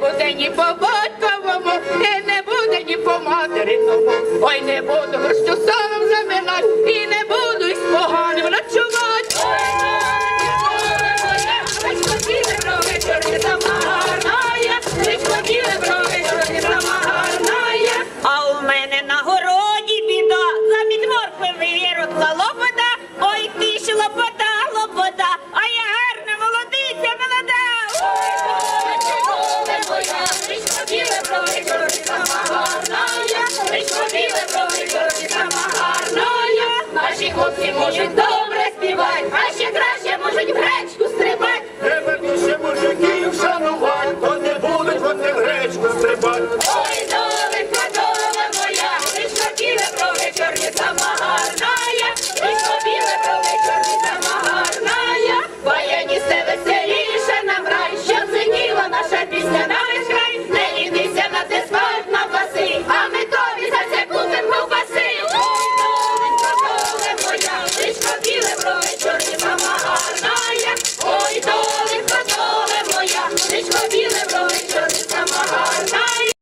буде ні по батьковому, і не буде ні по материному, ой не буду що сам за мене. Хлопці можуть добре співати, а ще краще можуть гречку стрибати. Треба більше мужиків шанувати, то не будуть вони гречку стрибати.